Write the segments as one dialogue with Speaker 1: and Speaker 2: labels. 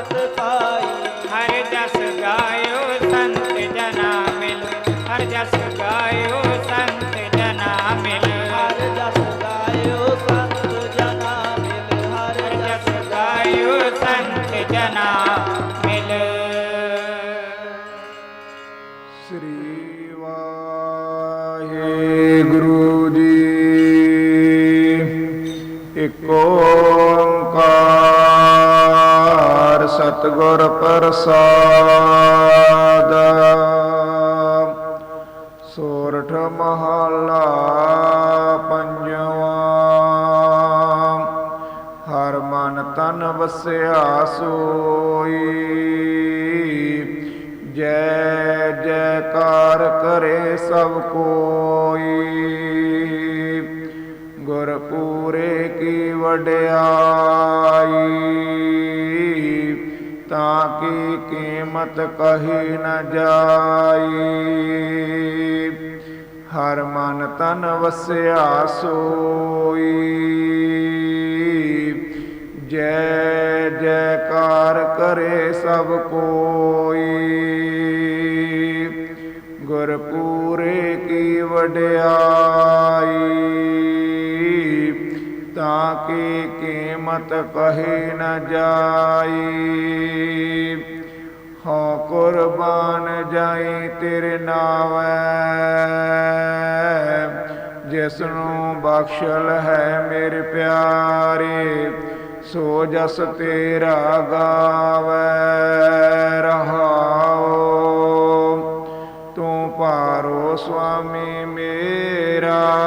Speaker 1: ਮਤ ਪਾਈ। ਹਰ ਜਸ ਗਾਇਓ ਸੰਤ ਜਨਾ ਮਿਲ। ਹਰ ਜਸ ਗਾਇਓ ਸੰਤ ਜਨਾ ਮਿਲ।
Speaker 2: ਹਰ ਜਸ ਗਾਇਓ ਸੰਤ ਜਨਾ ਮਿਲ। ਹਰ ਜਸ
Speaker 1: ਗਾਇਓ ਸੰਤ ਜਨਾ ਮਿਲ।
Speaker 3: ਸ੍ਰੀ ਵਾਹਿਗੁਰੂ ਜੀ। ਇਕ ਓੰਕਾਰ ਸਤਿਗੁਰ ਪ੍ਰਸਾਦ। ਸੋਰਠ ਮਹਲਾ ਪੰਜਵਾ। ਹਰ ਮਨ ਤਨ ਵਸਿਆ ਸੋਈ। ਜੈ ਜੈਕਾਰ ਕਰੇ ਸਭ ਕੋਈ। ਗੁਰ ਪੂਰੇ ਕੀ ਵਡਿਆ। ਤਾਂ ਕੀ ਕੀਮਤ ਕਹੀ ਨ ਜਾਈ? ਹਰ ਮਨ ਤਨ ਵਸਿਆ ਸੋਈ। ਜੈ ਜੈਕਾਰ ਕਰੇ ਸਭ ਕੋਈ। ਗੁਰਪੂਰੇ ਕੀ ਵਡਿਆਈ? ਕੀ ਕੀਮਤ ਕਹੀ ਨ ਜਾਈ। ਹਉ ਕੁਰਬਾਨ ਜਾਈ ਤੇਰੇ ਨਾਵੈ ਜਿਸ ਨੂੰ ਬਖਸ਼ਲ ਹੈ ਮੇਰੇ ਪਿਆਰੇ, ਸੋ ਜਸ ਤੇਰਾ ਗਾਵੈ। ਰਹਾਓ, ਤੂੰ ਪਾਰੋ ਸੁਆਮੀ ਮੇਰਾ।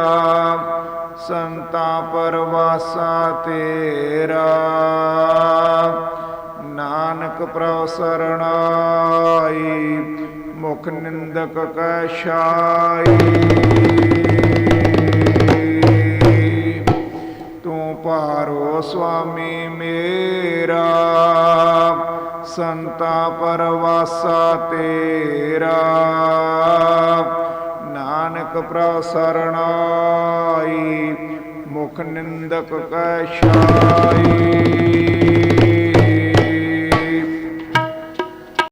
Speaker 3: ਸੰਤਾ ਪਰਵਾਸਾ ਤੇਰਾ। ਨਾਨਕ ਪ੍ਰਭ ਸਰਣਾਈ ਮੁਖ ਨਿੰਦਕ ਕੈ ਛਾਈ। ਤੂੰ ਪਾਰੋ ਸੁਆਮੀ ਮੇਰਾ, ਸੰਤਾ ਪਰਵਾਸਾ ਤੇਰਾ। ਨਾਨਕ ਪ੍ਰਭ ਮੁਖ ਨਿੰਦਕ ਕੈ ਛਾਈ।